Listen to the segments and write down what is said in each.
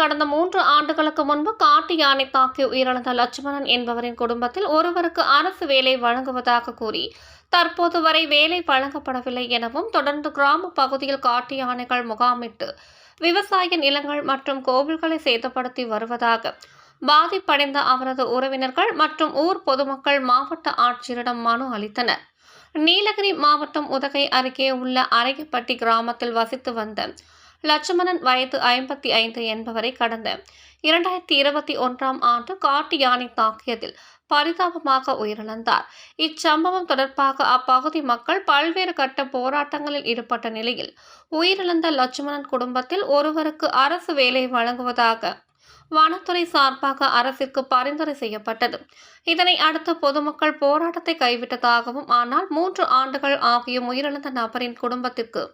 கடந்த மூன்று ஆண்டுகளுக்கு முன்பு காட்டு யானை தாக்கி உயிரிழந்த லட்சுமணன் என்பவரின் குடும்பத்தில் ஒருவருக்கு அரசு வேலை வழங்குவதாக கூறி தற்போது வரை வேலை வழங்கப்படவில்லை எனவும் தொடர்ந்து கிராம பகுதியில் காட்டு யானைகள் முகாமிட்டு விவசாய நிலங்கள் மற்றும் கோவில்களை சேதப்படுத்தி வருவதாக பாதிப்படைந்த அவரது உறவினர்கள் மற்றும் ஊர் பொதுமக்கள் மாவட்ட ஆட்சியரிடம் மனு அளித்தனர். நீலகிரி மாவட்டம் உதகை அருகே உள்ள அரையப்பட்டி கிராமத்தில் வசித்து வந்த லட்சுமணன் வயது ஐம்பத்தி ஐந்து என்பவரை கடந்த இரண்டாயிரத்தி இருபத்தி ஒன்றாம் ஆண்டு காட்டு யானை தாக்கியதில் பரிதாபமாக உயிரிழந்தார். இச்சம்பவம் தொடர்பாக அப்பகுதி மக்கள் பல்வேறு கட்ட போராட்டங்களில் ஈடுபட்ட நிலையில் உயிரிழந்த லட்சுமணன் குடும்பத்தில் ஒருவருக்கு அரசு வேலை வழங்குவதாக வனத்துறை சார்பாக அரசிற்கு பரிந்துரை செய்யப்பட்டது. இதனை அடுத்து பொதுமக்கள் போராட்டத்தை கைவிட்டதாகவும் ஆனால் மூன்று ஆண்டுகள் ஆகியும் உயிரிழந்த நபரின் குடும்பத்திற்கு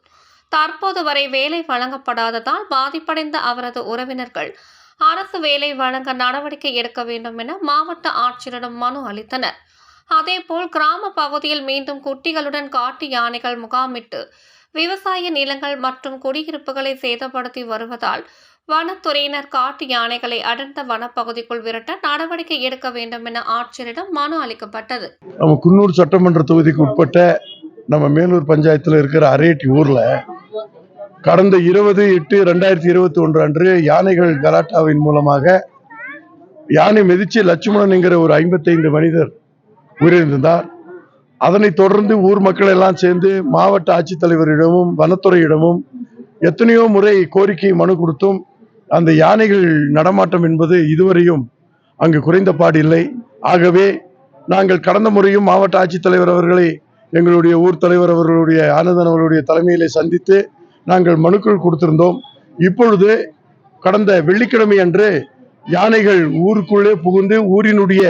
தற்போது வரை வேலை வழங்கப்படாததால் பாதிப்படைந்த அவரது உறவினர்கள் அரசு வேலை வழங்க நடவடிக்கை எடுக்க வேண்டும் என மாவட்ட ஆட்சியரிடம் மனு அளித்தனர். அதேபோல் கிராம பகுதியில் மீண்டும் குட்டிகளுடன் காட்டு யானைகள் முகாமிட்டு விவசாய நிலங்கள் மற்றும் குடியிருப்புகளை சேதப்படுத்தி வருவதால் வனத்துறையினர் காட்டு யானைகளை அடர்ந்த வனப்பகுதிக்குள் விரட்ட நடவடிக்கை எடுக்க வேண்டும் என ஆட்சியரிடம் மனு அளிக்கப்பட்டது. நம்ம குன்னூர் சட்டமன்ற தொகுதிக்கு உட்பட்ட நம்ம மேலூர் பஞ்சாயத்தில் இருக்கிற அரேட்டி ஊரில் கடந்த இருபது எட்டு ரெண்டாயிரத்தி இருபத்தி ஒன்று அன்று யானைகள் கலாட்டாவின் மூலமாக யானை மிதிச்சு லட்சுமணன் என்கிற ஒரு ஐம்பத்தைந்து மனிதர் உயிரிழந்தார். அதனைத் தொடர்ந்து ஊர் மக்கள் எல்லாம் சேர்ந்து மாவட்ட ஆட்சித்தலைவரிடமும் வனத்துறையிடமும் எத்தனையோ முறை கோரிக்கை மனு கொடுத்தும் அந்த யானைகள் நடமாட்டம் என்பது இதுவரையும் அங்கு குறைந்த பாடில்லை ஆகவே நாங்கள் கடந்த முறையும் மாவட்ட ஆட்சித்தலைவர் அவர்களை எங்களுடைய ஊர் தலைவர் அவர்களுடைய ஆனந்தன் அவர்களுடைய தலைமையிலே சந்தித்து நாங்கள் மனுக்கள் கொடுத்திருந்தோம். இப்பொழுது கடந்த வெள்ளிக்கிழமை அன்று யானைகள் ஊருக்குள்ளே புகுந்து ஊரினுடைய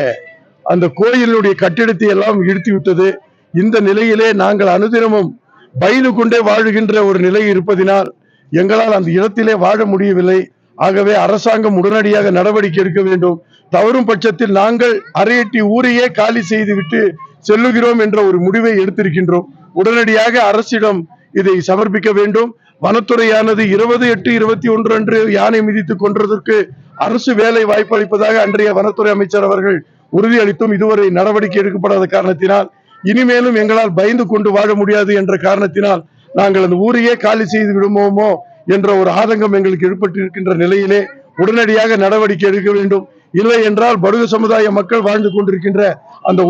அந்த கோயிலினுடைய கட்டிடத்தை எல்லாம் இழுத்து விட்டது. இந்த நிலையிலே நாங்கள் அனுதினமும் பயந்து கொண்டே வாழுகின்ற ஒரு நிலை இருப்பதினால் எங்களால் அந்த இடத்திலே வாழ முடியவில்லை. ஆகவே அரசாங்கம் உடனடியாக நடவடிக்கை எடுக்க வேண்டும். தவறும் பட்சத்தில் நாங்கள் அரையட்டி ஊரையே காலி செய்துவிட்டு செல்லுகிறோம் என்ற ஒரு முடிவை எடுத்திருக்கின்றோம். உடனடியாக அரசிடம் இதை சமர்ப்பிக்க வேண்டும். வனத்துறையானது இருபது எட்டு இருபத்தி ஒன்று அன்று யானை மிதித்துக் கொன்றதற்கு அரசு வேலை வாய்ப்பு அளிப்பதாக அன்றைய வனத்துறை அமைச்சர் அவர்கள் உறுதியளித்தும் இதுவரை நடவடிக்கை எடுக்கப்படாத காரணத்தினால் இனிமேலும் எங்களால் பயந்து கொண்டு வாழ முடியாது என்ற காரணத்தினால் நாங்கள் அந்த ஊரையே காலி செய்து விடுமோமோ என்ற ஒரு ஆதங்கம் எங்களுக்கு ஏற்பட்டிருக்கின்ற நிலையிலே உடனடியாக நடவடிக்கை எடுக்க வேண்டும். இல்லை என்றால் படுக சமுதாய மக்கள் வாழ்ந்து கொண்டிருக்கின்ற அந்த